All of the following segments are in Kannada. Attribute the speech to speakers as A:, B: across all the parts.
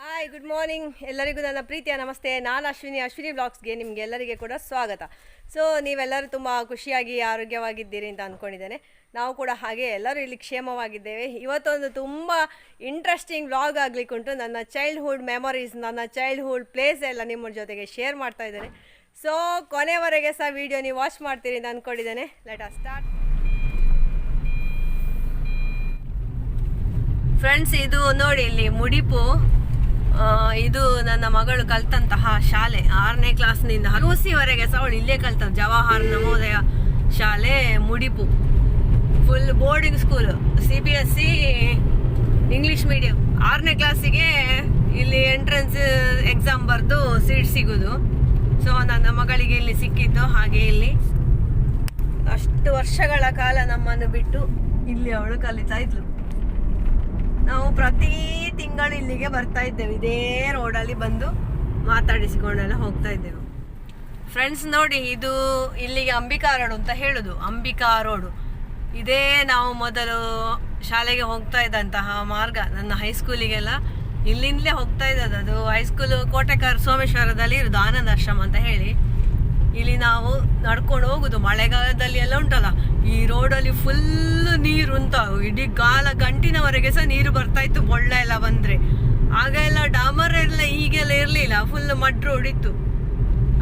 A: ಹಾಯ್ ಗುಡ್ ಮಾರ್ನಿಂಗ್ ಎಲ್ಲರಿಗೂ ನನ್ನ ಪ್ರೀತಿಯ ನಮಸ್ತೆ. ನಾನು ಅಶ್ವಿನಿ ಅಶ್ವಿನಿ ಬ್ಲಾಗ್ಸ್ಗೆ ನಿಮಗೆ ಎಲ್ಲರಿಗೆ ಕೂಡ ಸ್ವಾಗತ. ಸೊ ನೀವೆಲ್ಲರೂ ತುಂಬ ಖುಷಿಯಾಗಿ, ಆರೋಗ್ಯವಾಗಿದ್ದೀರಿ ಅಂತ ಅಂದ್ಕೊಂಡಿದ್ದೇನೆ ನಾವು ಕೂಡ ಹಾಗೆ ಎಲ್ಲರೂ ಇಲ್ಲಿ ಕ್ಷೇಮವಾಗಿದ್ದೇವೆ. ಇವತ್ತೊಂದು ತುಂಬ ಇಂಟ್ರೆಸ್ಟಿಂಗ್ ವ್ಲಾಗ್ ಆಗ್ಲಿಕ್ಕುಂಟು. ನನ್ನ ಚೈಲ್ಡ್ಹುಡ್ ಮೆಮೊರೀಸ್ ನನ್ನ ಚೈಲ್ಡ್ಹುಡ್ ಪ್ಲೇಸ್ ಎಲ್ಲ ನಿಮ್ಮ ಜೊತೆಗೆ ಶೇರ್ ಮಾಡ್ತಾ ಇದ್ದೇನೆ. ಸೊ ಕೊನೆವರೆಗೆ ಸಹ ವಿಡಿಯೋ ನೀವು ವಾಚ್ ಮಾಡ್ತೀರಿ ಅಂತ ಅಂದ್ಕೊಂಡಿದ್ದೇನೆ ಲೆಟ್ ಆ ಸ್ಟಾರ್ಟ್ ಫ್ರೆಂಡ್ಸ್ ಇದು ನೋಡಿ ಇಲ್ಲಿ ಮುಡಿಪು ಇದು ನನ್ನ ಮಗಳು ಕಲ್ತಂತಹ ಶಾಲೆ. ಆರನೇ ಕ್ಲಾಸ್ನಿಂದ ಹಲುಸಿವರೆಗೆ ಸಹ ಅವಳು ಇಲ್ಲೇ ಕಲ್ತ ಜವಾಹರ್ ನವೋದಯ ಶಾಲೆ ಮುಡಿಪು. Full boarding school C B S C English medium ಆರನೇ ಕ್ಲಾಸಿಗೆ ಇಲ್ಲಿ ಎಂಟ್ರೆನ್ಸ್ ಎಕ್ಸಾಮ್ ಬರೆದು ಸೀಟ್ ಸಿಗೋದು. ಸೊ ನನ್ನ ಮಗಳಿಗೆ ಇಲ್ಲಿ ಸಿಕ್ಕಿದ್ದು ಹಾಗೆ ಇಲ್ಲಿ. ಅಷ್ಟು ವರ್ಷಗಳ ಕಾಲ ನಮ್ಮನ್ನು ಬಿಟ್ಟು ಇಲ್ಲಿ ಅವಳು ಕಲಿತಾ ಇದ್ಲು. ನಾವು ಪ್ರತಿ ತಿಂಗಳು ಇಲ್ಲಿಗೆ ಬರ್ತಾ ಇದ್ದೇವೆ. ಇದೇ ರೋಡಲ್ಲಿ ಬಂದು ಮಾತಾಡಿಸಿಕೊಂಡೆಲ್ಲ ಹೋಗ್ತಾ ಇದ್ದೇವೆ. ಫ್ರೆಂಡ್ಸ್ ನೋಡಿ, ಇದು ಇಲ್ಲಿಗೆ ಅಂಬಿಕಾ ರೋಡ್ ಅಂತ ಹೇಳುದು. ಅಂಬಿಕಾ ರೋಡು ಇದೇ ನಾವು ಮೊದಲು ಶಾಲೆಗೆ ಹೋಗ್ತಾ ಇದ್ದಂತಹ ಮಾರ್ಗ. ನನ್ನ ಹೈಸ್ಕೂಲಿಗೆಲ್ಲ ಇಲ್ಲಿಂದಲೇ ಹೋಗ್ತಾ ಇದ್ದದ್ದು ಅದು ಹೈಸ್ಕೂಲು ಕೋಟೆಕರ್ ಸೋಮೇಶ್ವರದಲ್ಲಿ ಇರೋದು ಆನಂದ ಆಶ್ರಮ ಅಂತ ಹೇಳಿ. ಇಲ್ಲಿ ನಾವು ನಡ್ಕೊಂಡು ಹೋಗುದು. ಮಳೆಗಾಲದಲ್ಲಿ ಎಲ್ಲ ಉಂಟಲ್ಲ, ಈ ರೋಡಲ್ಲಿ ಫುಲ್ ನೀರು ಅಂತ ಇಡೀ ಗಾಲ ಗಂಟಿನವರೆಗೆ ಸಹ ನೀರು ಬರ್ತಾ ಇತ್ತು, ಬೊಳ್ಳ ಎಲ್ಲ ಬಂದ್ರೆ. ಆಗ ಎಲ್ಲ ಡಾಮರ್ ಎಲ್ಲ ಈಗೆಲ್ಲ ಇರಲಿಲ್ಲ ಫುಲ್ ಮಡ್ ರೋಡ್ ಇತ್ತು.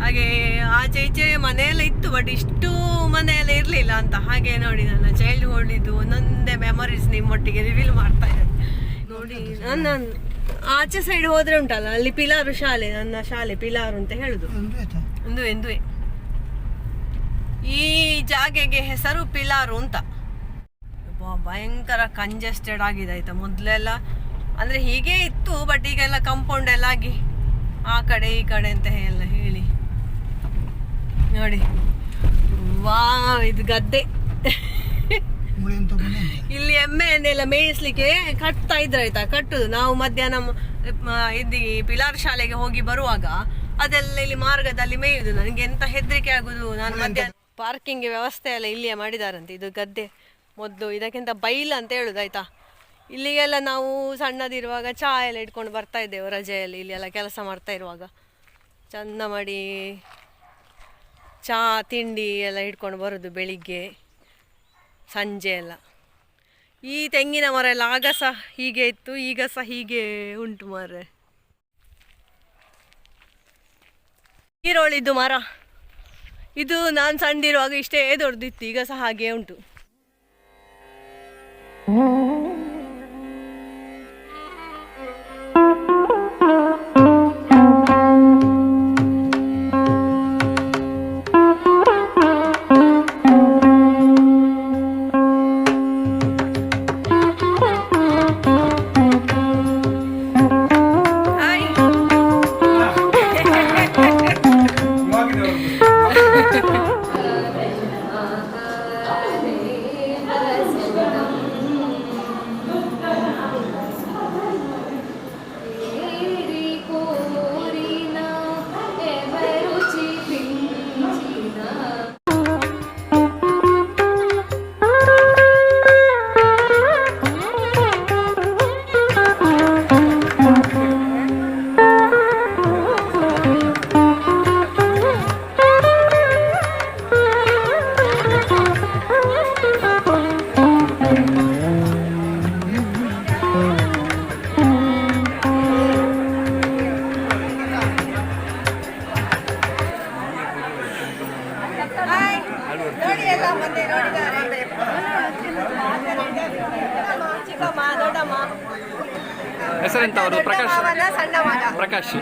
A: ಹಾಗೆ ಆಚೆ ಈಚೆ ಮನೆಯೆಲ್ಲ ಇತ್ತು ಬಟ್ ಇಷ್ಟು ಮನೆಯೆಲ್ಲ ಇರಲಿಲ್ಲ ಅಂತ. ಹಾಗೆ ನೋಡಿ ನನ್ನ ಚೈಲ್ಡ್ಹುಡ್ ಇದು ಒಂದೊಂದೇ ಮೆಮೊರೀಸ್ ನಿಮ್ಮೊಟ್ಟಿಗೆ ರಿವೀಲ್ ಮಾಡ್ತಾ ಇದ್ದಾರೆ ನೋಡಿ, ನನ್ನ ಆಚೆ ಸೈಡ್ ಹೋದ್ರೆ ಉಂಟಲ್ಲ ಅಲ್ಲಿ ಪಿಲಾರು ಶಾಲೆ ನನ್ನ ಶಾಲೆ ಪಿಲಾರು ಅಂತ ಹೇಳುದು. ಒಂದು ಎಂದುವೆ ಈ ಜಾಗೆಗೆ ಹೆಸರು ಪಿಲಾರು ಅಂತ. ಭಯಂಕರ ಕಂಜೆಸ್ಟೆಡ್ ಆಗಿದೆ ಆಯ್ತಾ ಮೊದಲೆಲ್ಲ. ಅಂದ್ರೆ ಹೀಗೆ ಇತ್ತು ಬಟ್ ಈಗೆಲ್ಲ ಕಂಪೌಂಡ್ ಎಲ್ಲ ಆಗಿ ಆ ಕಡೆ ಈ ಕಡೆ ಅಂತ ಎಲ್ಲ ಹೇಳಿ. ನೋಡಿ. ವಾ ಇದು ಗದ್ದೆ. ಇಲ್ಲಿ ಎಮ್ಮೆಯನ್ನೆಲ್ಲ ಮೇಯಿಸ್ಲಿಕ್ಕೆ ಕಟ್ತಾ ಇದ್ರೆ ಆಯ್ತಾ? ಕಟ್ಟುದು. ನಾವು ಮಧ್ಯಾಹ್ನ ಇದು ಪಿಲಾರ್ ಶಾಲೆಗೆ ಹೋಗಿ ಬರುವಾಗ ಅದೆಲ್ಲ ಇಲ್ಲಿ ಮಾರ್ಗದಲ್ಲಿ ಮೇಯುದು. ನನಗೆ ಎಂತ ಹೆದರಿಕೆ ಆಗುದು? ನಾನು ಮಧ್ಯಾಹ್ನ ಪಾರ್ಕಿಂಗ್ ವ್ಯವಸ್ಥೆ ಎಲ್ಲ ಇಲ್ಲಿಯೇ ಮಾಡಿದಾರಂತೆ. ಇದು ಗದ್ದೆ ಮೊದಲು. ಇದಕ್ಕಿಂತ ಬೈಲ್ ಅಂತ ಹೇಳುದು ಆಯ್ತಾ? ಇಲ್ಲಿಗೆಲ್ಲ ನಾವು ಸಣ್ಣದಿರುವಾಗ ಚಾ ಎಲ್ಲ ಇಟ್ಕೊಂಡು ಬರ್ತಾ ಇದ್ದೇವೆ ರಜೆಯಲ್ಲಿ. ಇಲ್ಲಿ ಎಲ್ಲ ಕೆಲಸ ಮಾಡ್ತಾ ಇರುವಾಗ. ಚಂದ ಮಾಡಿ ಚಾ ತಿಂಡಿ ಎಲ್ಲ ಇಟ್ಕೊಂಡು ಬರೋದು ಬೆಳಿಗ್ಗೆ. ಸಂಜೆ ಎಲ್ಲ. ಈ ತೆಂಗಿನ ಮರ ಎಲ್ಲ ಆಗ ಸಹ ಹೀಗೆ ಇತ್ತು, ಈಗ ಸಹ ಹೀಗೆ ಉಂಟು ಮರ ಈರೋಳಿದ್ದು ಮರ. ಇದು ನಾನು ಸಣ್ಣದಿರುವಾಗ ಇಷ್ಟೇ ದೊಡ್ಡದಿತ್ತು ಈಗ ಸಹ ಹಾಗೆ ಉಂಟು.
B: ಹೆಸರೆಂತ ಅವರು ಪ್ರಕಾಶ್.
A: ಮಾವನ ಸಣ್ಣ ಮಗ
B: ಪ್ರಕಾಶ್.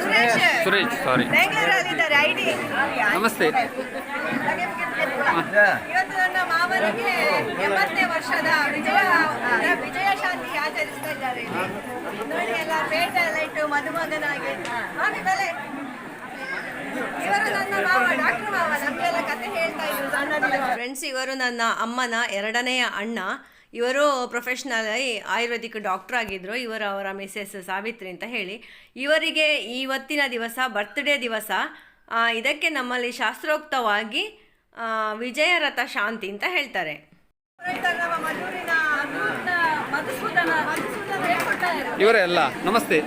A: ಸುರೇಶ್.
B: ಸುರೇಶ್ ಸಾರಿ
A: ಬೆಂಗಳೂರಲ್ಲಿದ್ದಾರೆ
B: ನಮಸ್ತೆ.
A: ಇವತ್ತು ನನ್ನ ಮಾವನಿಗೆ ಎಂಬತ್ತನೇ ವರ್ಷದ ವಿಜಯ ವಿಜಯ ಶಾಂತಿ ಆಚರಿಸ್ತಾ ಇದ್ದಾರೆ. ನೋಡಿ ಎಲ್ಲ ಪೇಟ ಎಲ್ಲ ಇಟ್ಟು ಮದುಮಗನಾಗಿ. ಮಾಮಿ ಬೆಲೆ. ಇವರು ನನ್ನ ಮಾವ ಡಾಕ್ಟರ್ ಮಾವ. ನಮಗೆಲ್ಲ ಕತೆ ಹೇಳ್ತಾ ಇದ್ರು ಫ್ರೆಂಡ್ಸ್ ಇವರು ನನ್ನ ಅಮ್ಮನ ಎರಡನೆಯ ಅಣ್ಣ. ಇವರು ಪ್ರೊಫೆಷ್ನಲ್ ಆಯುರ್ವೇದಿಕ್ ಡಾಕ್ಟರ್ ಆಗಿದ್ರು. ಇವರು ಅವರ ಮಿಸೆಸ್ ಸಾವಿತ್ರಿ ಅಂತ ಹೇಳಿ. ಇವರಿಗೆ ಇವತ್ತಿನ ದಿವಸ ಬರ್ತ್ಡೇ ದಿವಸ ಇದಕ್ಕೆ ನಮ್ಮಲ್ಲಿ ಶಾಸ್ತ್ರೋಕ್ತವಾಗಿ ವಿಜಯರಥ ಶಾಂತಿ ಅಂತ ಹೇಳ್ತಾರೆ.
B: ಇವರೇ ಅಲ್ಲ ನಮಸ್ತೆ.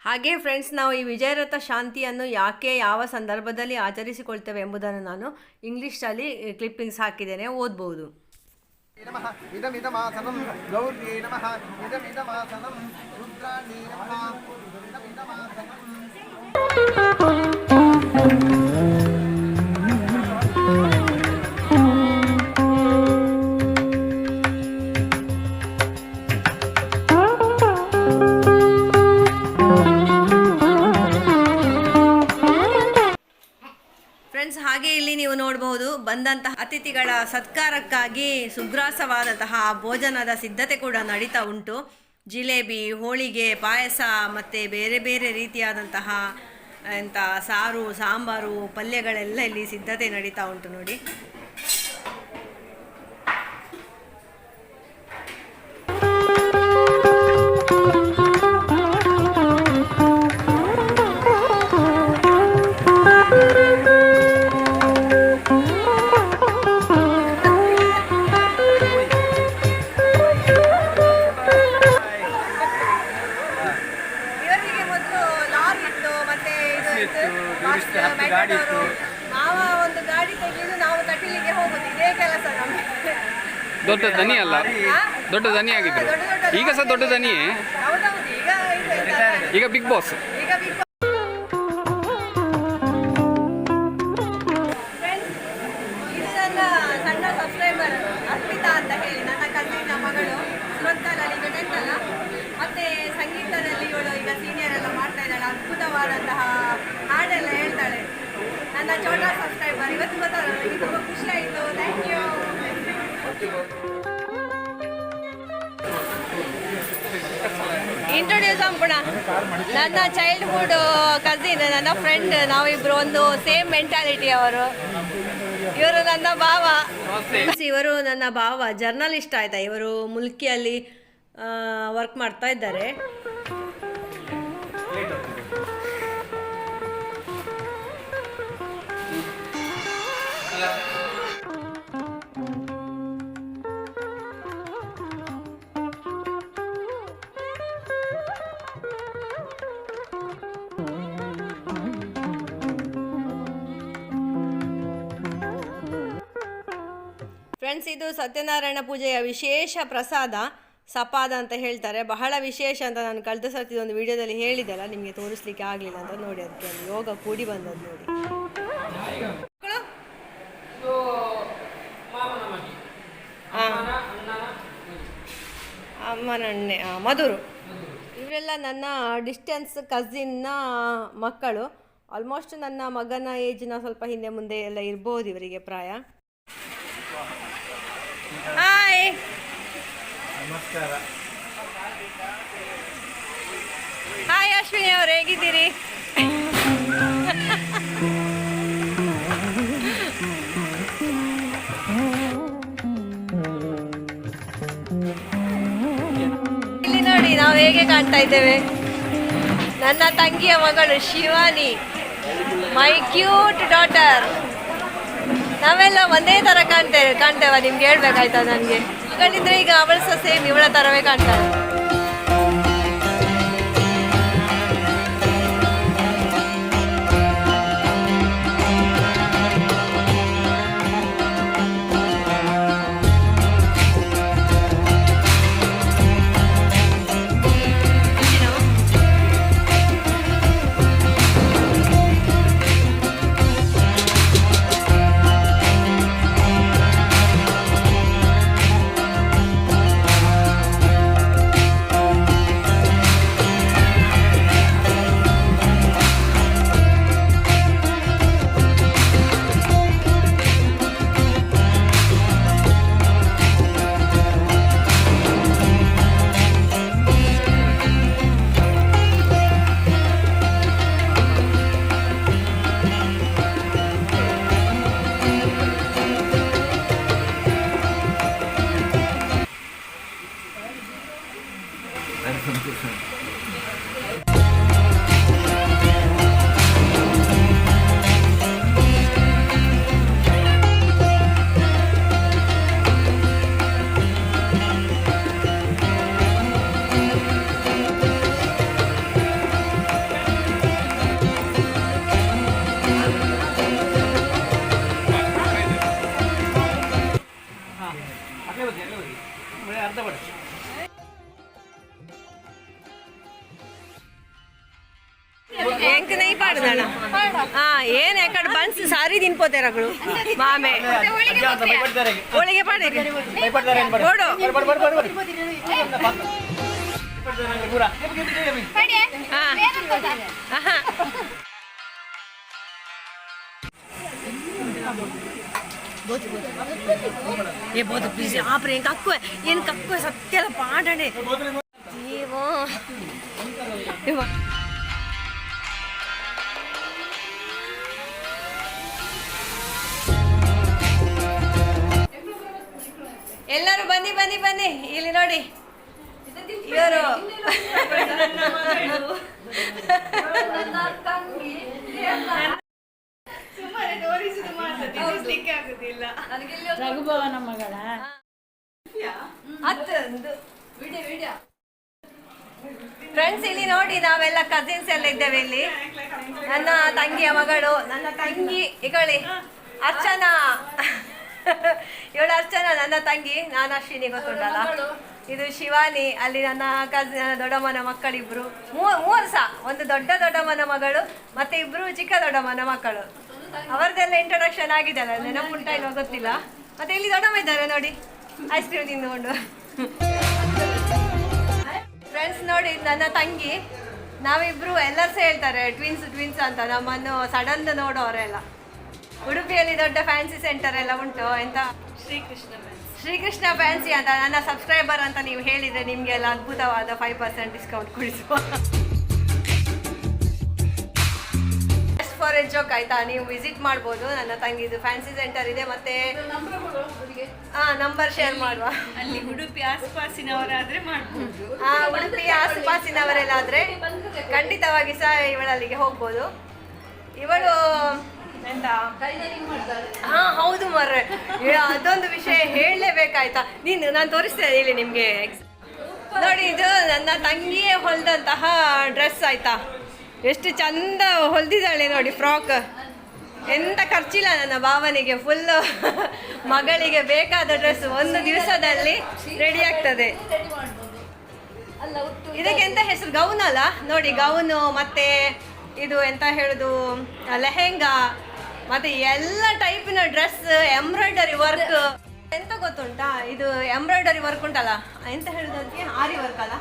A: ಹಾಗೆ ಫ್ರೆಂಡ್ಸ್ ನಾವು ಈ ವಿಜಯರಥ ಶಾಂತಿಯನ್ನು ಯಾಕೆ ಯಾವ ಸಂದರ್ಭದಲ್ಲಿ ಆಚರಿಸಿಕೊಳ್ತೇವೆ ಎಂಬುದನ್ನು ನಾನು ಇಂಗ್ಲೀಷಲ್ಲಿ ಕ್ಲಿಪ್ಪಿಂಗ್ಸ್ ಹಾಕಿದ್ದೇನೆ ಓದ್ಬೋದು.
C: నమ ఇదమిదమాసనం గౌర్యే నమ ఇదమిదమాసనం
A: రుద్రాణి నమ ఇదమిదమాసనం ನೀವು ನೋಡಬಹುದು ಬಂದಂತಹ ಅತಿಥಿಗಳ ಸತ್ಕಾರಕ್ಕಾಗಿ ಸುಗ್ರಾಸವಾದಂತಹ ಭೋಜನದ ಸಿದ್ಧತೆ ಕೂಡ ನಡೀತಾ ಉಂಟು. ಜಿಲೇಬಿ, ಹೋಳಿಗೆ, ಪಾಯಸ ಮತ್ತು ಬೇರೆ ಬೇರೆ ರೀತಿಯಾದಂತಹ ಎಂಥ ಸಾರು, ಸಾಂಬಾರು, ಪಲ್ಯಗಳೆಲ್ಲ ಇಲ್ಲಿ ಸಿದ್ಧತೆ ನಡೀತಾ ಉಂಟು ನೋಡಿ.
B: ದೊಡ್ಡ ದನಿ ಆಗಿದ್ರು ಈಗ ಸಹ ದೊಡ್ಡ ದನಿಯೇ
A: ಈಗ
B: ಬಿಗ್ ಬಾಸ್.
A: ಇಂಟ್ರೊಡ್ಯೂಸ್ ಅಂಪುಣ ನನ್ನ ಚೈಲ್ಡ್ಹುಡ್ ಕಸಿನ್ ನನ್ನ ಫ್ರೆಂಡ್ ನಾವಿಬ್ರು ಒಂದು ಸೇಮ್ ಮೆಂಟಾಲಿಟಿ ಅವರು. ಇವರು ನನ್ನ ಭಾವ. ಇವರು ನನ್ನ ಭಾವ ಜರ್ನಲಿಸ್ಟ್ ಆಯ್ತಾ, ಇವರು ಮುಲ್ಕಿಯಲ್ಲಿ ವರ್ಕ್ ಮಾಡ್ತಾ ಇದ್ದಾರೆ. ಫ್ರೆಂಡ್ಸ್ ಇದು ಸತ್ಯನಾರಾಯಣ ಪೂಜೆಯ ವಿಶೇಷ ಪ್ರಸಾದ ಸಪಾದ ಅಂತ ಹೇಳ್ತಾರೆ. ಬಹಳ ವಿಶೇಷ ಅಂತ ನಾನು ಕಳೆದ ಸರ್ತಿ ಒಂದು ವಿಡಿಯೋದಲ್ಲಿ ಹೇಳಿದ್ದಲ್ಲ ನಿಮಗೆ ತೋರಿಸ್ಲಿಕ್ಕೆ ಆಗಲಿಲ್ಲ ಅಂತ ನೋಡಿ ಅದಕ್ಕೆ ಯೋಗ ಕೂಡಿ ಬಂದದ್ದು ನೋಡಿ. ಅಮ್ಮನಣ್ಣೆ ಮಧುರು. ಇವರೆಲ್ಲ ನನ್ನ ಡಿಸ್ಟೆನ್ಸ್ ಕಸಿನ್ನ ಮಕ್ಕಳು. ಆಲ್ಮೋಸ್ಟ್ ನನ್ನ ಮಗನ ಏಜ್ನ ಸ್ವಲ್ಪ ಹಿಂದೆ ಮುಂದೆ ಎಲ್ಲ ಇರ್ಬೋದು ಇವರಿಗೆ ಪ್ರಾಯ. ಹಾಯ್
C: ನಮಸ್ಕಾರ.
A: ಹಾಯ್ ಅಶ್ವಿನಿ ಅವ್ರು ಹೇಗಿದ್ದೀರಿ? ಇಲ್ಲಿ ನೋಡಿ ನಾವು ಹೇಗೆ ಕಾಣ್ತಾ ಇದ್ದೇವೆ? ನನ್ನ ತಂಗಿಯ ಮಗಳು ಶಿವಾನಿ ಮೈ ಕ್ಯೂಟ್ ಡಾಟರ್ ನಾವೆಲ್ಲ ಒಂದೇ ತರ ಕಾಣ್ತೇವೆ ಕಾಣ್ತೇವ? ನಿಮ್ಗೆ ಹೇಳ್ಬೇಕಾಯ್ತಾ ನನಗೆ? ಮಗಳಿದ್ರೆ ಈಗ ಅವಳ ಸಹ ಸೇಮ್ ಇವಳ ತರವೇ ಕಾಣ್ತಾಳೆ ಸಾರಿ ತಿನ್ಕೋತೇರಗಳು ಮಾಮೆ ಹೋಳಿಗೆ ಪಾಡಿರಿ ನೋಡು ಹಾ ಆಹಾ. ಏ ಬೋದು ಪ್ಲೀಸ್ ಆಪ್ರೆ ಏನ್ ಕಕ್ಕುವೆ ಏನ್ ಕಕ್ಕುವೆ ಸತ್ಯದ ಪಾಡಣೆ ಜೀವೋ ಎಲ್ಲರೂ ಬನ್ನಿ ಬನ್ನಿ ಬನ್ನಿ. ಇಲ್ಲಿ ನೋಡಿ. ಇವರು.
D: ರಘುಭವನ ಮಗಳ.
A: ಫ್ರೆಂಡ್ಸ್ ಇಲ್ಲಿ ನೋಡಿ ನಾವೆಲ್ಲ ಕಸಿನ್ಸ್ ಎಲ್ಲ ಇದ್ದೇವೆ ಇಲ್ಲಿ. ನನ್ನ ತಂಗಿಯ ಮಗಳು ನನ್ನ ತಂಗಿ ಇಗಳಿ ಅರ್ಚನಾ. ಇವಳು ಅರ್ಚನಾ ನನ್ನ ತಂಗಿ ನಾನು ಅಶ್ವಿನಿ ಗೊತ್ತುಂಟಲ್ಲ ಇದು ಶಿವಾನಿ ಅಲ್ಲಿ ನನ್ನ ಕಸಿನ್ ದೊಡ್ಡಮ್ಮನ ಮಕ್ಕಳಿಬ್ರು. ಮೂರು ಸಹ ಒಂದು ದೊಡ್ಡ ದೊಡ್ಡಮ್ಮನ ಮಗಳು ಮತ್ತೆ ಇಬ್ರು ಚಿಕ್ಕ ದೊಡ್ಡಮ್ಮನ ಮಕ್ಕಳು. ಅವರದೆಲ್ಲ ಇಂಟ್ರೊಡಕ್ಷನ್ ಆಗಿದೆ ಅಲ್ಲ ನೆನಪುಂಟ ಇಲ್ಲ ಗೊತ್ತಿಲ್ಲ? ಮತ್ತೆ ಇಲ್ಲಿ ದೊಡ್ಡಮ್ಮ ಇದ್ದಾರೆ ನೋಡಿ ಐಸ್ ಕ್ರೀಮ್ ತಿಂದುಕೊಂಡು. ಫ್ರೆಂಡ್ಸ್ ನೋಡಿ ನನ್ನ ತಂಗಿ ನಾವಿಬ್ರು ಎಲ್ಲರೂ ಹೇಳ್ತಾರೆ ಟ್ವಿನ್ಸ್ ಟ್ವಿನ್ಸ್ ಅಂತ ನಮ್ಮನ್ನು ಸಡನ್ ನೋಡೋರೆಲ್ಲ. ಉಡುಪಿಯಲ್ಲಿ ದೊಡ್ಡ ಫ್ಯಾನ್ಸಿ ಸೆಂಟರ್ ಎಲ್ಲ ಉಂಟು ಎಂತ? ಶ್ರೀಕೃಷ್ಣ ಶ್ರೀಕೃಷ್ಣ ಫ್ಯಾನ್ಸಿ ಅಂತ ನನ್ನ ಸಬ್ಸ್ಕ್ರೈಬರ್ ಅಂತ ನೀವು ಹೇಳಿದ್ರೆ ನಿಮಗೆಲ್ಲ ಅದ್ಭುತವಾದ ಫೈವ್ ಪರ್ಸೆಂಟ್ ಡಿಸ್ಕೌಂಟ್ ಕೊಡಿಸುವ. ಜಸ್ಟ್ ಫಾರ್ ಎ ಜೋಕ್ ಆಯ್ತಾ? ನೀವು ವಿಸಿಟ್ ಮಾಡ್ಬೋದು ನನ್ನ ತಂಗಿದು ಫ್ಯಾನ್ಸಿ ಸೆಂಟರ್ ಇದೆ ಮತ್ತೆ ಹಾ ನಂಬರ್ ಶೇರ್ ಮಾಡುವ.
E: ಅಲ್ಲಿ ಉಡುಪಿ ಆಸ್ಪಾಸಿನವರಾದ್ರೆ ಮಾಡ್ಬೋದು.
A: ಆ ಉಡುಪಿ ಆಸುಪಾಸಿನವರೆಲ್ಲಾದ್ರೆ ಖಂಡಿತವಾಗಿ ಸಹ ಇವಳಲ್ಲಿಗೆ ಹೋಗ್ಬೋದು. ಇವಳು ಎಂತ ಹಾ ಹೌದು ಮರ್ರೆ. ಅದೊಂದು ವಿಷಯ ಹೇಳಲೇಬೇಕಾಯ್ತಾ? ನೀನು ನಾನು ತೋರಿಸ್ತೇನೆ ಇಲ್ಲಿ ನಿಮಗೆ. ನೋಡಿ ಇದು ನನ್ನ ತಂಗಿಯೇ ಹೊಲಿದಂತಹ ಡ್ರೆಸ್ ಆಯ್ತಾ? ಎಷ್ಟು ಚಂದ ಹೊಲ್ದಿದ್ದಾಳೆ ನೋಡಿ ಫ್ರಾಕ್. ಎಂತ ಖರ್ಚಿಲ್ಲ ನನ್ನ ಭಾವನೆಗೆ. ಫುಲ್ ಮಗಳಿಗೆ ಬೇಕಾದ ಡ್ರೆಸ್ ಒಂದು ದಿವಸದಲ್ಲಿ ರೆಡಿ ಆಗ್ತದೆ. ಇದಕ್ಕೆ ಎಂತ ಹೆಸರು? ಗೌನ್ ಅಲ್ಲ? ನೋಡಿ ಗೌನು ಮತ್ತೆ ಇದು ಎಂತ ಹೇಳುದು? ಲೆಹೆಂಗಾ. ಮತ್ತೆ ಎಲ್ಲ ಟೈಪಿನ ಡ್ರೆಸ್ ಎಂಬ್ರಾಯ್ಡರಿ ವರ್ಕ್ ಎಂತ ಗೊತ್ತುಂಟಾ? ಇದು ಎಂಬ್ರಾಯ್ಡರಿ ವರ್ಕ್ ಉಂಟಲ್ಲ? ಎಂತ ಹೇಳುದಕ್ಕೆ ಆರಿ ವರ್ಕ್ ಅಲ್ಲ?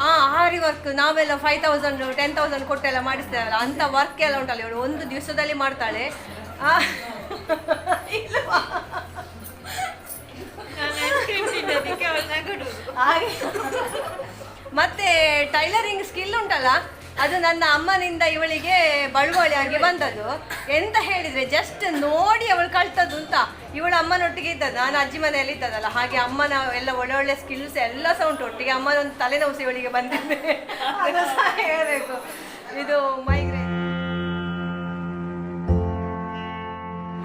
A: ಹಾ ಆ ಆರಿ ವರ್ಕ್ ನಾವೆಲ್ಲ ಫೈವ್ ತೌಸಂಡ್ ಟೆನ್ ತೌಸಂಡ್ ಕೊಟ್ಟೆಲ್ಲ ಮಾಡಿಸ್ತೇವಲ್ಲ. ಅಂತ ವರ್ಕ್ ಎಲ್ಲ ಉಂಟಲ್ಲ ಇವಳು. ಒಂದು ದಿವಸದಲ್ಲಿ ಮಾಡ್ತಾಳೆ? ಹಾಗೆ. ಮತ್ತೆ ಟೈಲರಿಂಗ್ ಸ್ಕಿಲ್ ಉಂಟಲ್ಲ? ಅದು ನನ್ನ ಅಮ್ಮನಿಂದ ಇವಳಿಗೆ ಬಳುವಳಿಯಾಗಿ ಬಂದದ್ದು. ಎಂತ ಹೇಳಿದ್ರೆ ಜಸ್ಟ್ ನೋಡಿ ಅವಳು ಕಳ್ತದ್ದು ಅಂತ. ಇವಳ ಅಮ್ಮನೊಟ್ಟಿಗೆ ಇದ್ದದ್ದು, ನಾನು ಅಜ್ಜಿ ಮನೆಯಲ್ಲಿ ಇದ್ದದಲ್ಲ ಹಾಗೆ ಅಮ್ಮನ ಎಲ್ಲ ಒಳ್ಳೊಳ್ಳೆ ಸ್ಕಿಲ್ಸ್ ಎಲ್ಲ ಸಹ ಉಂಟು ಒಟ್ಟಿಗೆ ಅಮ್ಮನ ಒಂದು ತಲೆನೋವು ಇವಳಿಗೆ ಬಂದಿದೆ. ಅದು ಸಹ ಹೇಳಬೇಕು. ಇದು ಮೈಗ್ರೇನ್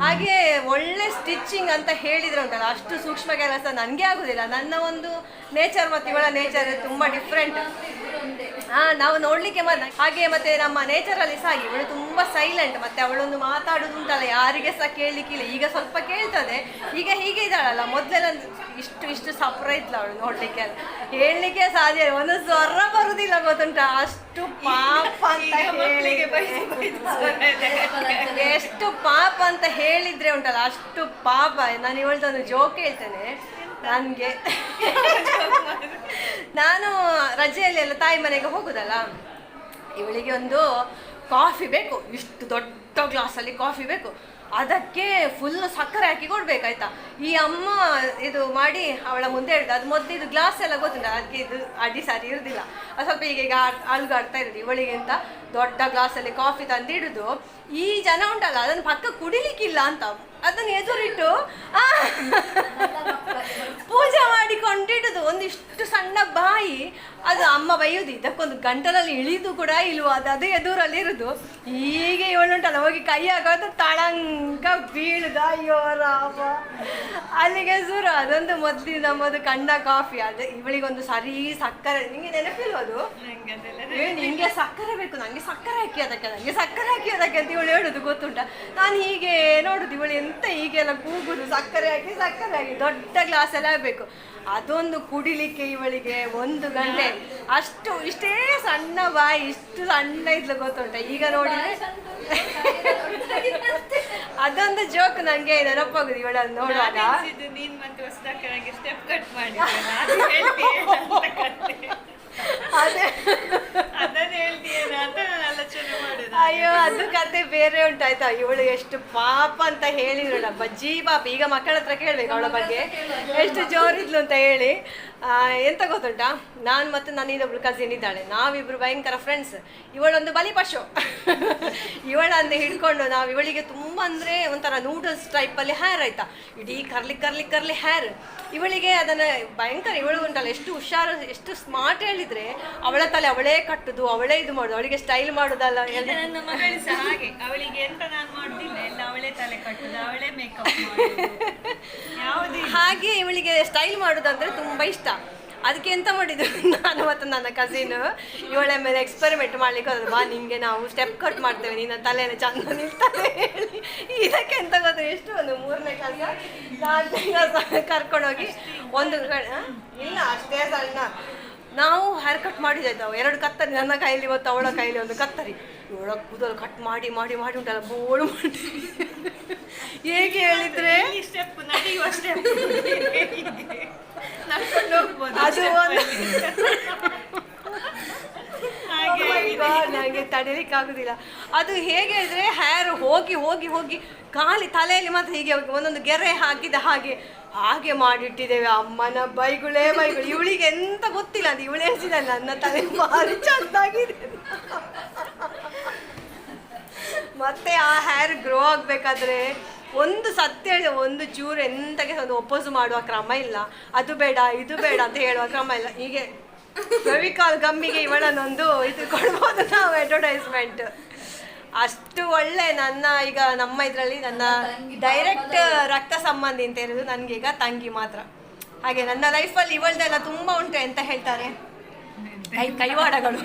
A: ಹಾಗೆ ಒಳ್ಳೆ ಸ್ಟಿಚಿಂಗ್ ಅಂತ ಹೇಳಿದ್ರೆ ಉಂಟಲ್ಲ ಅಷ್ಟು ಸೂಕ್ಷ್ಮ ಕೆಲಸ ನನಗೆ ಆಗುದಿಲ್ಲ. ನನ್ನ ಒಂದು ನೇಚರ್ ಮತ್ತು ಇವಳ ನೇಚರ್ ತುಂಬ ಡಿಫ್ರೆಂಟ್ ಹಾ ನಾವು ನೋಡ್ಲಿಕ್ಕೆ ಮಾತ್ರ ಹಾಗೆ ಮತ್ತೆ ನಮ್ಮ ನೇಚರಲ್ಲಿ ಸಹ ಹಾಗೆ. ಇವಳು ತುಂಬಾ ಸೈಲೆಂಟ್ ಮತ್ತೆ ಅವಳೊಂದು ಮಾತಾಡುದು ಉಂಟಲ್ಲ ಯಾರಿಗೆ ಸಹ ಕೇಳಲಿಕ್ಕಿಲ್ಲ ಈಗ ಸ್ವಲ್ಪ ಕೇಳ್ತದೆ. ಈಗ ಹೀಗೆ ಇದ್ದಾಳಲ್ಲ ಮೊದಲೆಲ್ಲ ಇಷ್ಟು ಇಷ್ಟು ಸಪ್ರ ಇದ್ಲ ಅವಳು ನೋಡ್ಲಿಕ್ಕೆ ಎಲ್ಲ ಹೇಳಲಿಕ್ಕೆ ಸಾಧ್ಯ ಒಂದು ಸ್ವರ ಬರುದಿಲ್ಲ ಗೊತ್ತುಂಟ? ಅಷ್ಟು ಪಾಪ ಅಂತ ಹೇಳಿ ಎಷ್ಟು ಪಾಪ ಅಂತ ಹೇಳಿದ್ರೆ ಉಂಟಲ್ಲ ಅಷ್ಟು ಪಾಪ. ನಾನು ಇವಳ್ದೊಂದು ಜೋಕ್ ಹೇಳ್ತೇನೆ. ನನಗೆ. ನಾನು ರಜೆಯಲ್ಲಿ ಎಲ್ಲ ತಾಯಿ ಮನೆಗೆ ಹೋಗುದಲ್ಲ, ಇವಳಿಗೆ ಒಂದು ಕಾಫಿ ಬೇಕು, ಇಷ್ಟು ದೊಡ್ಡ ಗ್ಲಾಸಲ್ಲಿ ಕಾಫಿ ಬೇಕು. ಅದಕ್ಕೆ ಫುಲ್ ಸಕ್ಕರೆ ಹಾಕಿ ಕೊಡ್ಬೇಕಾಯ್ತಾ ಈ ಅಮ್ಮ ಇದು ಮಾಡಿ ಅವಳ ಮುಂದೆ ಹೇಳ್ದು, ಅದು ಮೊದಲು ಇದು ಗ್ಲಾಸ್ ಎಲ್ಲ ಗೊತ್ತಿಲ್ಲ ಅದಕ್ಕೆ ಇದು ಅಡ್ಡಿ ಸಾರಿ ಇರುದಿಲ್ಲ. ಅದು ಸ್ವಲ್ಪ ಈಗ ಅಲ್ಗಾಡ್ತಾ ಇರೋದು. ಇವಳಿಗೆ ಅಂತ ದೊಡ್ಡ ಗ್ಲಾಸಲ್ಲಿ ಕಾಫಿ ತಂದಿಡುದು. ಈ ಜನ ಉಂಟಲ್ಲ, ಅದನ್ನು ಪಕ್ಕ ಕುಡಿಲಿಕ್ಕಿಲ್ಲ ಅಂತ. ಅದನ್ನು ಎದುರಿಟ್ಟು ಪೂಜೆ ಮಾಡಿಕೊಂಡಿಡುದು. ಒಂದಿಷ್ಟು ಸಣ್ಣ ಬಾಯಿ ಅದು ಅಮ್ಮ ಬೈಯುದು. ಇದಕ್ಕೊಂದು ಗಂಟಲಲ್ಲಿ ಇಳಿದು ಕೂಡ ಇಲ್ವಾ? ಅದು ಅದೇ ಎದುರಲ್ಲಿ ಇರುದು. ಹೀಗೆ ಇವಳುಂಟಲ್ಲ ಹೋಗಿ ಕೈ ಹಾಕೋದು ತಳಂಕ ಬೀಳುದ. ಅಯ್ಯೋ ರಾಮ. ಅಲ್ಲಿಗೆ ಸುರ ಅದೊಂದು ಮೊದಲು ನಮ್ಮದು ಕಂಡ ಕಾಫಿ. ಅದು ಇವಳಿಗೊಂದು ಸರಿ ಸಕ್ಕರೆ. ನಿಂಗೆ ನೆನಪಿಲ್ವ ಅದು? ನಿಂಗೆ ಸಕ್ಕರೆ ಬೇಕು. ನಂಗೆ ಸಕ್ಕರೆ ಹಾಕಿ ಅದಕ್ಕೆ ನಂಗೆ ಸಕ್ಕರೆ ಹಾಕಿ ಅದಕ್ಕೆ ಅಂತ ಇವಳು ಹೇಳುದು. ಗೊತ್ತುಂಟ? ನಾನು ಹೀಗೆ ನೋಡುದು. ಇವಳು ಎಂತ ಈಗೆಲ್ಲ ಕೂಗುದು? ಸಕ್ಕರೆ ಹಾಕಿ ಸಕ್ಕರೆ ಹಾಕಿ. ದೊಡ್ಡ ಗ್ಲಾಸ್ ಎಲ್ಲ ಆಗಬೇಕು ಅದೊಂದು ಕುಡಿಲಿಕ್ಕೆ ಇವಳಿಗೆ ಒಂದು ಗಂಟೆ. ಅಷ್ಟು, ಇಷ್ಟೇ ಸಣ್ಣ ಬಾಯಿ, ಇಷ್ಟು ಸಣ್ಣ ಇದ್ಲು ಗೊತ್ತುಂಟ. ಈಗ ನೋಡಿ. ಅದೊಂದು ಜೋಕ್ ನನಗೆ ನೆನಪಾಗುದು ಇವಳನ್ನು ನೋಡುವಾಗ.
E: ನೀನ್ ಸ್ಟೆಪ್ ಕಟ್ ಮಾಡಿದ್ಯಲ್ಲ ಅದು.
A: ಅಯ್ಯೋ ಅದು ಕತೆ ಬೇರೆ ಉಂಟಾಯ್ತಾ? ಇವಳು ಎಷ್ಟು ಪಾಪ ಅಂತ ಹೇಳಿದ್ರಲ್ಲ ಬಜ್ಜಿ ಪಾಪ. ಈಗ ಮಕ್ಕಳ ಹತ್ರ ಕೇಳ್ಬೇಕು ಅವಳ ಬಗ್ಗೆ. ಎಷ್ಟು ಜೋರಿದ್ಲು ಅಂತ ಹೇಳಿ. ಎಂತ ಗೊತ್ತುಂಟಾ? ನಾನು ಮತ್ತು ನನ್ನ ಇನ್ನೊಬ್ಳು ಕಸಿನ್ ಇದ್ದಾಳೆ. ನಾವಿಬ್ರು ಭಯಂಕರ ಫ್ರೆಂಡ್ಸ್ ಇವಳೊಂದು ಬಲಿಪಶು ಇವಳನ್ನು ಹಿಡ್ಕೊಂಡು ನಾವು ಇವಳಿಗೆ ತುಂಬ ಅಂದರೆ ಒಂಥರ ನೂಡಲ್ಸ್ ಟೈಪಲ್ಲಿ ಹ್ಯಾರ್ ಆಯ್ತಾ? ಇಡೀ ಕರ್ಲಿ ಕರ್ಲಿ ಕರ್ಲಿ ಹ್ಯಾರ್ ಇವಳಿಗೆ ಅದನ್ನು ಭಯಂಕರ, ಇವಳು ಉಂಟಲ್ಲ, ಎಷ್ಟು ಹುಷಾರು, ಎಷ್ಟು ಸ್ಮಾರ್ಟ್ ಹೇಳಿದ್ರೆ ಅವಳ ತಲೆ ಅವಳೇ ಕಟ್ಟುದು, ಅವಳೇ ಇದು ಮಾಡುದು, ಅವಳಿಗೆ ಸ್ಟೈಲ್ ಮಾಡೋದಲ್ಲ.
E: ಹಾಗೆ. ಅವಳಿಗೆ ಎಂತ ನಾನು ಅವಳೇ ತಲೆ
A: ಹಾಗೆ ಇವಳಿಗೆ ಸ್ಟೈಲ್ ಮಾಡೋದಂದ್ರೆ ತುಂಬ ಇಷ್ಟ. ಅದಕ್ಕೆ ಎಂತ ಮಾಡಿದ್ರು ನಾನು ಮತ್ತು ನನ್ನ ಕಸಿನ್ ಇವಳ ಮೇಲೆ ಎಕ್ಸ್ಪೆರಿಮೆಂಟ್ ಮಾಡ್ಲಿಕ್ಕೆ ಹೋದ್ರು. ಬಾ, ನಿಂಗೆ ನಾವು ಸ್ಟೆಪ್ ಕಟ್ ಮಾಡ್ತೇವೆ. ನಿನ್ನ ತಲೆನ ಚಂದ ನಿಲ್ತದೆ ಹೇಳಿ. ಇದಕ್ಕೆ ಎಂತ ಗೊತ್ತು? ಎಷ್ಟು ಒಂದು ಮೂರನೇ ಕ್ಲಾಸ ನಾಲ್ಕನೇ ಕರ್ಕೊಂಡೋಗಿ ಒಂದು ಇಲ್ಲ, ಅಷ್ಟೇ ಸಣ್ಣ ನಾವು ಹೇರ್ ಕಟ್ ಮಾಡಿದ್ದಾಯ್ತು ಎರಡು ಕತ್ತರಿ ನನ್ನ ಕೈಲಿ ಮತ್ತು ಅವಳ ಕೈಲಿ ಒಂದು ಕತ್ತರಿ. ಇವಳ ಕೂದಲು ಕಟ್ ಮಾಡಿ ಮಾಡಿ ಮಾಡಿ ಉಂಟಲ್ಲ ಬೋಳು ಮಾಡಿ. ಹೇಗೆ ಹೇಳಿದ್ರೆ? ಅದು ನನಗೆ ತಡಿಲಿಕ್ಕೆ ಆಗುದಿಲ್ಲ. ಅದು ಹೇಗೆ ಹೇಳಿದ್ರೆ ಹೇರ್ ಹೋಗಿ ಹೋಗಿ ಹೋಗಿ ಖಾಲಿ ತಲೆಯಲ್ಲಿ ಮಾತ್ರ ಹೀಗೆ ಒಂದೊಂದು ಗೆರೆ ಹಾಕಿದ ಹಾಗೆ ಹಾಗೆ ಮಾಡಿಟ್ಟಿದ್ದೇವೆ, ಅಮ್ಮನ ಬೈಗುಳೇ, ಬೈಗಳು. ಇವಳಿಗೆ ಎಂತ ಗೊತ್ತಿಲ್ಲ ಅದು ಇವಳು ಹೇಳ್ತಿದ್ದಾಳೆ, ನನ್ನ ತಲೆ ಭಾರಿ ಚಂದಾಗಿದೆ. ಮತ್ತೆ ಆ ಹೇರ್ ಗ್ರೋ ಆಗಬೇಕಾದ್ರೆ ಒಂದು ಸತ್ಯ ಹೇಳಿದೆ, ಒಂದು ಚೂರು ಎಂತಕ್ಕೆ ಒಂದು ಒಪ್ಪೋಸ್ ಮಾಡುವ ಕ್ರಮ ಇಲ್ಲ. ಅದು ಬೇಡ, ಇದು ಬೇಡ ಅಂತ ಹೇಳುವ ಕ್ರಮ ಇಲ್ಲ. ಹೀಗೆ ರವಿಕಾಲ್ ಗಮ್ಮಿಗೆ ಇವಳನ್ನೊಂದು ಇದು ಕೊಡ್ಬೋದು ನಾವು ಅಡ್ವರ್ಟೈಸ್ಮೆಂಟ್ ಅಷ್ಟು ಒಳ್ಳೆ ನನ್ನ ಈಗ ನಮ್ಮ ಇದರಲ್ಲಿ ನನ್ನ ಡೈರೆಕ್ಟ್ ರಕ್ತ ಸಂಬಂಧಿ ಅಂತ ಇರೋದು ನನಗೀಗ ತಂಗಿ ಮಾತ್ರ. ಹಾಗೆ ನನ್ನ ಲೈಫಲ್ಲಿ ಇವಳ್ದೆಲ್ಲ ತುಂಬ ಉಂಟು ಎಂತ ಹೇಳ್ತಾರೆ? ಕೈ ಕೈವಾಡಗಳು.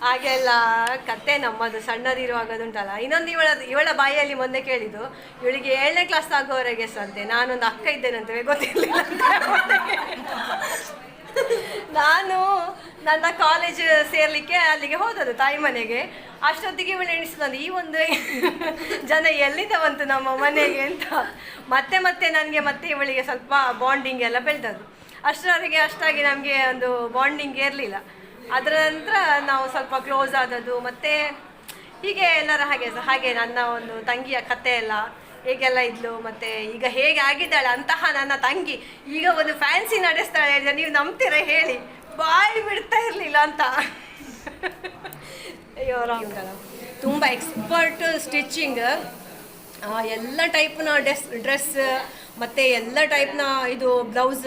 A: ಹಾಗೆಲ್ಲ ಕತೆ ನಮ್ಮದು ಸಣ್ಣದಿರುವಾಗದುಂಟಲ್ಲ ಇನ್ನೊಂದು ಇವಳ ಇವಳ ಬಾಯಿಯಲ್ಲಿ ಮೊನ್ನೆ ಕೇಳಿದ್ದು ಇವಳಿಗೆ ಏಳನೇ ಕ್ಲಾಸ್ ಆಗೋವರೆಗೆ ಸಂತೆ ನಾನೊಂದು ಅಕ್ಕ ಇದ್ದೇನಂತವೇ ಗೊತ್ತಿರಲಿಲ್ಲ ನಾನು ನನ್ನ ಕಾಲೇಜ್ ಸೇರ್ಲಿಕ್ಕೆ ಅಲ್ಲಿಗೆ ಹೋದದ್ದು ತಾಯಿ ಮನೆಗೆ. ಅಷ್ಟೊತ್ತಿಗೆ ಇವಳು ಎಣಿಸಿದಂದು ಈ ಒಂದು ಜನ ಎಲ್ಲಿಂದ ಬಂತು ನಮ್ಮ ಮನೆಗೆ ಅಂತ. ಮತ್ತೆ ಮತ್ತೆ ನನಗೆ ಮತ್ತೆ ಇವಳಿಗೆ ಸ್ವಲ್ಪ ಬಾಂಡಿಂಗ್ ಎಲ್ಲ ಬೆಳೆದದ್ದು. ಅಷ್ಟರವರೆಗೆ ಅಷ್ಟಾಗಿ ನಮಗೆ ಒಂದು ಬಾಂಡಿಂಗ್ ಇರಲಿಲ್ಲ. ಅದರ ನಂತರ ನಾವು ಸ್ವಲ್ಪ ಕ್ಲೋಸ್ ಆದದ್ದು. ಮತ್ತೆ ಹೀಗೆ ಎಲ್ಲರ ಹಾಗೆ ಹಾಗೆ ನನ್ನ ಒಂದು ತಂಗಿಯ ಕತೆ ಎಲ್ಲ ಹೇಗೆಲ್ಲ ಇದ್ಲು, ಮತ್ತೆ ಈಗ ಹೇಗೆ ಆಗಿದ್ದಾಳೆ ಅಂತಹ ನನ್ನ ತಂಗಿ. ಈಗ ಒಂದು ಫ್ಯಾನ್ಸಿ ನಡೆಸ್ತಾಳೆ ಹೇಳಿದ್ರೆ ನೀವು ನಂಬ್ತೀರ ಹೇಳಿ. ಬಾಯಿ ಬಿಡ್ತಾ ಇರಲಿಲ್ಲ ಅಂತ. ಅಯ್ಯೋ ತುಂಬ ಎಕ್ಸ್ಪರ್ಟ್ ಸ್ಟಿಚಿಂಗ್ ಎಲ್ಲ ಟೈಪ್ನ ಡ್ರೆಸ್ ಡ್ರೆಸ್ ಮತ್ತು ಎಲ್ಲ ಟೈಪ್ನ ಇದು ಬ್ಲೌಸ್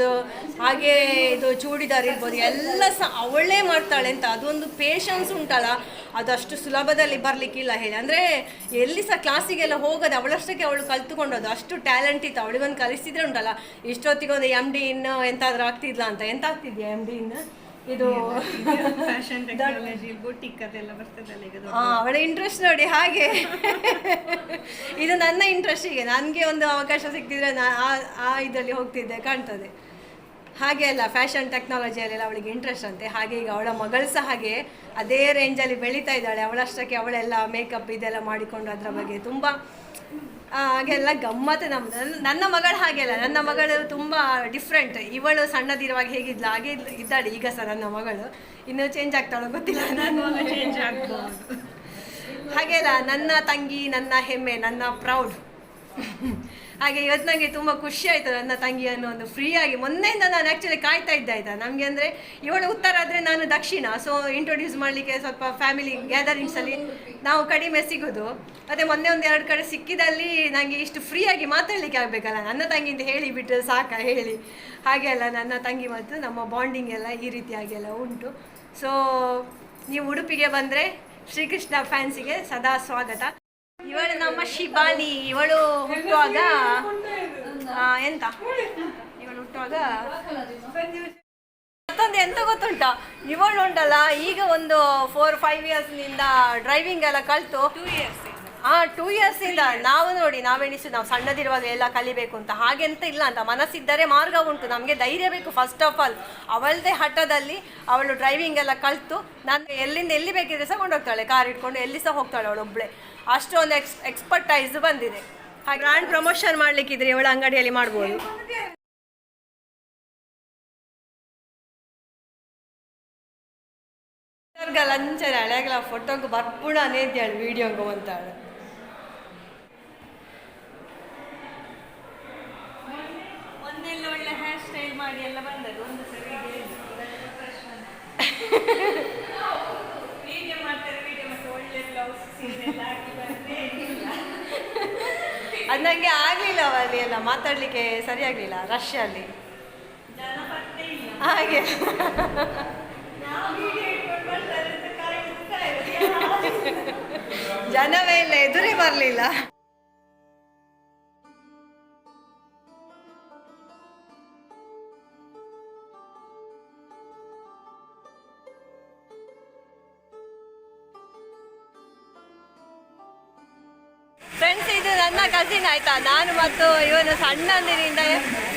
A: ಹಾಗೆ ಇದು ಚೂಡಿದಾರ್ ಇರ್ಬೋದು, ಎಲ್ಲ ಸಹ ಅವಳೇ ಮಾಡ್ತಾಳೆ ಅಂತ, ಅದೊಂದು ಪೇಷನ್ಸ್ ಉಂಟಲ್ಲ, ಅದಷ್ಟು ಸುಲಭದಲ್ಲಿ ಬರಲಿಕ್ಕಿಲ್ಲ ಹೇಳಿ. ಅಂದರೆ ಎಲ್ಲಿ ಸಹ ಕ್ಲಾಸಿಗೆಲ್ಲ ಹೋಗೋದು ಅವಳಷ್ಟಕ್ಕೆ ಅವಳು ಕಲ್ತುಕೊಂಡೋದು, ಅಷ್ಟು ಟ್ಯಾಲೆಂಟ್ ಇತ್ತು, ಅವಳಿಗೊಂದು ಕಲಿಸಿದ್ರೆ ಉಂಟಲ್ಲ ಇಷ್ಟೊತ್ತಿಗೆ ಒಂದು ಎಂ ಡಿ ಇನ್ನು ಎಂತಾದ್ರೂ ಆಗ್ತಿದ್ಲ ಅಂತ? ಎಂತ ಆಗ್ತಿದ್ಯಾ ಎಂ ಡಿ ಇನ್ನು? ಇದು
E: ಫ್ಯಾಷನ್ ಟೆಕ್ನಾಲಜಿ ಬುಟಿಕ್ ಅದೆಲ್ಲ ಬರ್ತದಲ್ಲ ಈಗ
A: ಅವಳ ಇಂಟ್ರೆಸ್ಟ್ ನೋಡಿ ಹಾಗೆ. ಇದು ನನ್ನ ಇಂಟ್ರೆಸ್ಟಿಗೆ ನನಗೆ ಒಂದು ಅವಕಾಶ ಸಿಕ್ಕಿದ್ರೆ ನಾ ಆ- ಆ ಇದರಲ್ಲಿ ಹೋಗ್ತಿದ್ದೆ ಕಾಣ್ತದೆ. ಹಾಗೆ ಅಲ್ಲ ಫ್ಯಾಷನ್ ಟೆಕ್ನಾಲಜಿಯಲ್ಲೆಲ್ಲ ಅವಳಿಗೆ ಇಂಟ್ರೆಸ್ಟ್ ಅಂತೆ. ಹಾಗೆ ಈಗ ಅವಳ ಮಗಳು ಸಹ ಹಾಗೆ ಅದೇ ರೇಂಜಲ್ಲಿ ಬೆಳೀತಾ ಇದ್ದಾಳೆ. ಅವಳಷ್ಟಕ್ಕೆ ಅವಳೆಲ್ಲ ಮೇಕಪ್ ಇದೆಲ್ಲ ಮಾಡಿಕೊಂಡು ಅದರ ಬಗ್ಗೆ ತುಂಬ ಹಾಗೆಲ್ಲ ಗಮ್ಮತ್ ನಮ್ಮ ನನ್ನ- ಮಗಳು ಹಾಗೆಲ್ಲ ನನ್ನ ಮಗಳು ತುಂಬ ಡಿಫ್ರೆಂಟ್ ಇವಳು ಸಣ್ಣದಿರುವಾಗ ಹೇಗಿದ್ಲು ಹಾಗೆ ಇದ್ದಾಳೆ ಈಗ ಸಹ ನನ್ನ ಮಗಳು. ಇನ್ನೂ ಚೇಂಜ್ ಆಗ್ತಾಳೋ ಗೊತ್ತಿಲ್ಲ. ನಾನು
E: ಚೇಂಜ್ ಆಗ್ಬೋದು
A: ಹಾಗೆಲ್ಲ ನನ್ನ ತಂಗಿ ನನ್ನ ಹೆಮ್ಮೆ ನನ್ನ ಪ್ರೌಡ್ ಹಾಗೆ ಇವತ್ತು ನನಗೆ ತುಂಬ ಖುಷಿ ಆಯಿತು ನನ್ನ ತಂಗಿಯನ್ನು ಒಂದು ಫ್ರೀಯಾಗಿ ಮೊನ್ನೆಯಿಂದ ನಾನು ಆ್ಯಕ್ಚುಲಿ ಕಾಯ್ತಾ ಇದ್ದೆ ಆಯಿತಾ? ನಮಗೆ ಅಂದರೆ ಇವಳು ಉತ್ತರ ಆದರೆ ನಾನು ದಕ್ಷಿಣ. ಸೊ ಇಂಟ್ರೊಡ್ಯೂಸ್ ಮಾಡಲಿಕ್ಕೆ ಸ್ವಲ್ಪ ಫ್ಯಾಮಿಲಿ ಗ್ಯಾದರಿಂಗ್ಸಲ್ಲಿ ನಾವು ಕಡಿಮೆ ಸಿಗೋದು. ಮತ್ತು ಮೊನ್ನೆ ಒಂದು ಎರಡು ಕಡೆ ಸಿಕ್ಕಿದಲ್ಲಿ ನನಗೆ ಇಷ್ಟು ಫ್ರೀಯಾಗಿ ಮಾತಾಡಲಿಕ್ಕೆ ಆಗಬೇಕಲ್ಲ? ನನ್ನ ತಂಗಿ ಅಂತ ಹೇಳಿ ಬಿಟ್ಟರೆ ಸಾಕ, ಹೇಳಿ. ಹಾಗೆ ಅಲ್ಲ, ನನ್ನ ತಂಗಿ ಮತ್ತು ನಮ್ಮ ಬಾಂಡಿಂಗ್ ಎಲ್ಲ ಈ ರೀತಿಯಾಗಿ ಎಲ್ಲ ಉಂಟು. ಸೊ ನೀವು ಉಡುಪಿಗೆ ಬಂದರೆ ಶ್ರೀಕೃಷ್ಣ ಫ್ಯಾನ್ಸಿಗೆ ಸದಾ ಸ್ವಾಗತ. ಇವಳು ನಮ್ಮ ಶಿಬಾನಿ ಇವಳು ಹುಟ್ಟುವಾಗ ಎಂತ? ಇವಳು ಹುಟ್ಟುವಾಗ ಮತ್ತೊಂದು ಎಂತ ಗೊತ್ತುಂಟ? ಇವಳು ಉಂಟಲ್ಲ ಈಗ ಒಂದು ಫೋರ್ ಫೈವ್ ಇಯರ್ಸ್ನಿಂದ ಡ್ರೈವಿಂಗ್ ಎಲ್ಲ ಇಯರ್ಸ್ ಆ ಟೂ ಇಯರ್ಸ್ ಇಂದ ನಾವು ನೋಡಿ ನಾವೆಣಿಸು ನಾವು ಸಣ್ಣದಿರುವಾಗ ಎಲ್ಲ ಕಲಿಬೇಕು ಅಂತ. ಹಾಗೆಂತ ಇಲ್ಲ ಅಂತ. ಮನಸ್ಸಿದ್ದರೆ ಮಾರ್ಗ ಉಂಟು. ನಮಗೆ ಧೈರ್ಯ ಬೇಕು ಫಸ್ಟ್ ಆಫ್ ಆಲ್ ಅವಳದೇ ಹಠದಲ್ಲಿ ಅವಳು ಡ್ರೈವಿಂಗ್ ಎಲ್ಲ ಕಲಿತು. ನಾನು ಎಲ್ಲಿಂದ ಎಲ್ಲಿ ಬೇಕಿದ್ರೆ ಸಹ ಕೊಂಡೋಗ್ತಾಳೆ. ಕಾರ್ ಇಟ್ಕೊಂಡು ಎಲ್ಲಿ ಸಹ ಹೋಗ್ತಾಳೆ ಅವಳು ಅಷ್ಟೊಂದು ಎಕ್ಸ್ ಎಕ್ಸ್ಪರ್ಟೈಸ್ ಬಂದಿದೆ. ಹಾಗೆ ಬ್ರ್ಯಾಂಡ್ ಪ್ರಮೋಷನ್ ಮಾಡ್ಲಿಕ್ಕಿದ್ರೆ ಇವಳ ಅಂಗಡಿಯಲ್ಲಿ ಮಾಡ್ಬೋದು? ಲಂಚನ ಹಳೆಗಳ ಫೋಟೋಗೆ ಬರ್ಪುಣ ನೇದ್ಯಾಳು ವಿಡಿಯೋಗೆ ಅಂತಾಳು
E: ಒಂದೆಲ್ಲ ಒಳ್ಳೆ ಹೇರ್ ಸ್ಟೈಲ್ ಮಾಡಿ ಎಲ್ಲ ಬಂದದ್ದು ಒಂದು ಸರಿ ವಿಡಿಯೋ ಮಾಡ್ತಾರೆ ವಿಡಿಯೋ ಮತ್ತೆ ಒಳ್ಳೆ ಬ್ಲೌಸ್ ಸೀರೆ
A: ಅದು ನನಗೆ ಆಗಲಿಲ್ಲ ಅಲ್ಲಿ ಎಲ್ಲ ಮಾತಾಡಲಿಕ್ಕೆ ಸರಿಯಾಗಲಿಲ್ಲ ರಶ್ ಅಲ್ಲಿ. ಹಾಗೆ. ಜನವೇ ಇಲ್ಲ ಎದುರೇ ಬರಲಿಲ್ಲ. ಕಸಿನ್ ಆಯ್ತಾ ನಾನು ಮತ್ತು ಇವನು ಸಣ್ಣಂದಿನಿಂದ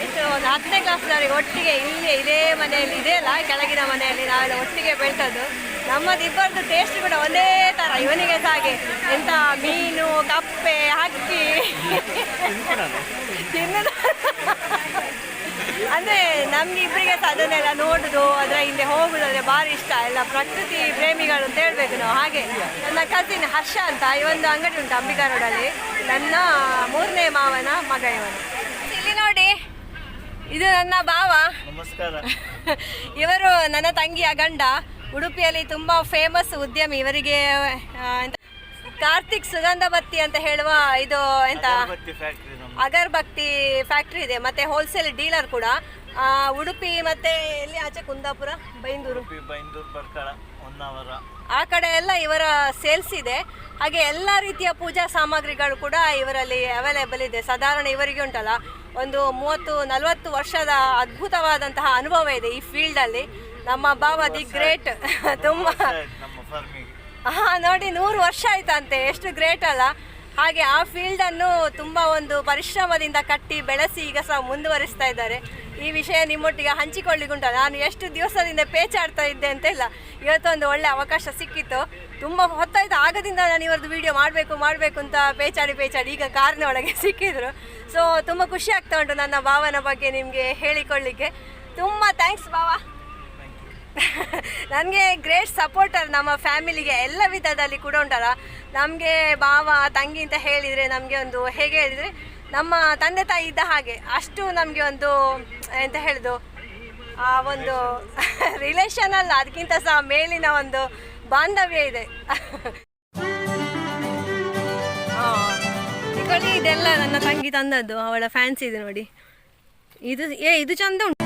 A: ಎಷ್ಟು ಒಂದು ಹತ್ತನೇ ಕ್ಲಾಸ್ನವರೆಗೆ ಒಟ್ಟಿಗೆ ಇಲ್ಲಿ ಇದೇ ಮನೆಯಲ್ಲಿ, ಇದೆ ಅಲ್ಲ ಕೆಳಗಿನ ಮನೆಯಲ್ಲಿ ನಾವೆಲ್ಲ ಒಟ್ಟಿಗೆ ಬೆಳೆದದ್ದು ನಮ್ಮದು ಇಬ್ಬರದ್ದು ಟೇಸ್ಟ್ ಕೂಡ ಒಂದೇ ಥರ ಇವನಿಗೆ ಸಹ ಹಾಗೆ ಎಂತ ಮೀನು, ಕಪ್ಪೆ ಹಕ್ಕಿ ತಿನ್ನೋದು. ಅಂದ್ರೆ ನಮ್ಗೆ ಇಬ್ಬರಿಗೆ ಸಹ ಅದನ್ನೆಲ್ಲ ನೋಡುದು, ಅದರ ಹಿಂದೆ ಹೋಗೋದು, ಅಂದ್ರೆ ಭಾರಿ ಇಷ್ಟ. ಎಲ್ಲ ಪ್ರಕೃತಿ ಪ್ರೇಮಿಗಳು ಅಂತ ಹೇಳ್ಬೇಕು ನಾವು. ಹಾಗೆ ನನ್ನ ಕಸಿನ್ ಹರ್ಷ ಅಂತ, ಈ ಒಂದು ಅಂಗಡಿ ಉಂಟು, ಅಂಬಿಕಾ ರೋಡಲ್ಲಿ ನನ್ನ ಮೂರನೇ ಮಾವನ ಮಗ ಇವನು. ಇಲ್ಲಿ ನೋಡಿ ಇದು ನನ್ನ ಭಾವ.
C: ನಮಸ್ಕಾರ.
A: ಇವರು ನನ್ನ ತಂಗಿಯ ಗಂಡ. ಉಡುಪಿಯಲ್ಲಿ ತುಂಬಾ ಫೇಮಸ್ ಉದ್ಯಮಿ. ಇವರಿಗೆ ಕಾರ್ತಿಕ್ ಸುಗಂಧ ಬತ್ತಿ ಅಂತ ಹೇಳುವ ಇದು ಎಂತ? ಅಗರ್ಬತ್ತಿ ಫ್ಯಾಕ್ಟ್ರಿ ಇದೆ. ಮತ್ತೆ ಹೋಲ್ಸೇಲ್ ಡೀಲರ್ ಕೂಡ. ಉಡುಪಿ ಮತ್ತೆ ಎಲ್ಲಿ ಆಚೆ ಕುಂದಾಪುರ ಬೈಂದೂರು?
C: ಬೈಂದೂರು ಬರ್ಕಳ ಹೊನ್ನಾವರ.
A: ಆ ಕಡೆ ಎಲ್ಲ ಇವರ ಸೇಲ್ಸ್ ಇದೆ. ಹಾಗೆ ಎಲ್ಲ ರೀತಿಯ ಪೂಜಾ ಸಾಮಗ್ರಿಗಳು ಕೂಡ ಇವರಲ್ಲಿ ಅವೈಲೇಬಲ್ ಇದೆ. ಸಾಧಾರಣ ಇವರಿಗೆ ಉಂಟಲ್ಲ ಒಂದು ಮೂವತ್ತು ನಲವತ್ತು ವರ್ಷದ ಅದ್ಭುತವಾದಂತಹ ಅನುಭವ ಇದೆ ಈ ಫೀಲ್ಡಲ್ಲಿ ನಮ್ಮ ಬಾಬ ದಿ ಗ್ರೇಟ್. ತುಂಬ ಹಾ ನೋಡಿ ನೂರು ವರ್ಷ ಆಯ್ತಂತೆ. ಎಷ್ಟು ಗ್ರೇಟ್ ಅಲ್ಲ. ಹಾಗೆ ಆ ಫೀಲ್ಡ್ ಅನ್ನು ತುಂಬಾ ಒಂದು ಪರಿಶ್ರಮದಿಂದ ಕಟ್ಟಿ ಬೆಳೆಸಿ ಈಗ ಸಹ ಮುಂದುವರಿಸ್ತಾ ಇದ್ದಾರೆ. ಈ ವಿಷಯ ನಿಮ್ಮೊಟ್ಟಿಗೆ ಹಂಚಿಕೊಳ್ಳಿಗುಂಟ ನಾನು ಎಷ್ಟು ದಿವಸದಿಂದ ಪೇಚಾಡ್ತಾ ಇದ್ದೆ ಅಂತ ಇಲ್ಲ ಇವತ್ತೊಂದು ಒಳ್ಳೆ ಅವಕಾಶ ಸಿಕ್ಕಿತ್ತು. ತುಂಬ ಹೊತ್ತಾಯ್ತು. ಆಗದಿಂದ ನಾನು ಇವರದ್ದು ವಿಡಿಯೋ ಮಾಡಬೇಕು ಮಾಡಬೇಕು ಅಂತ ಪೇಚಾಡಿ ಪೇಚಾಡಿ ಈಗ ಕಾರ್ನ ಒಳಗೆ ಸಿಕ್ಕಿದ್ರು. ಸೊ ತುಂಬ ಖುಷಿ ಆಗ್ತಾ ಉಂಟು ನನ್ನ ಭಾವನ ಬಗ್ಗೆ ನಿಮಗೆ ಹೇಳಿಕೊಳ್ಳಿಕ್ಕೆ. ತುಂಬ ಥ್ಯಾಂಕ್ಸ್ ಭಾವ. ನನಗೆ ಗ್ರೇಟ್ ಸಪೋರ್ಟರ್ ನಮ್ಮ ಫ್ಯಾಮಿಲಿಗೆ ಎಲ್ಲ ವಿಧದಲ್ಲಿ ಕೂಡ ಉಂಟಲ್ಲ. ನಮಗೆ ಭಾವ ತಂಗಿ ಅಂತ ಹೇಳಿದರೆ ನಮಗೆ ಒಂದು ಹೇಗೆ ಹೇಳಿದರೆ, ನಮ್ಮ ತಂದೆ ತಾಯಿ ಇದ್ದ ಹಾಗೆ. ಅಷ್ಟು ನಮಗೆ ಒಂದು ಎಂತ ಹೇಳೋದು, ಆ ಒಂದು ರಿಲೇಷನ್ ಅಲ್ಲ, ಅದಕ್ಕಿಂತ ಸಹ ಮೇಲಿನ ಒಂದು ಬಾಂಧವ್ಯ ಇದೆ. ಇದೆಲ್ಲ ನನ್ನ ತಂಗಿ ತಂದದ್ದು, ಅವಳ ಫ್ಯಾನ್ಸಿ ಇದೆ ನೋಡಿ. ಇದು, ಏ, ಇದು ಚಂದ ಉಂಟು.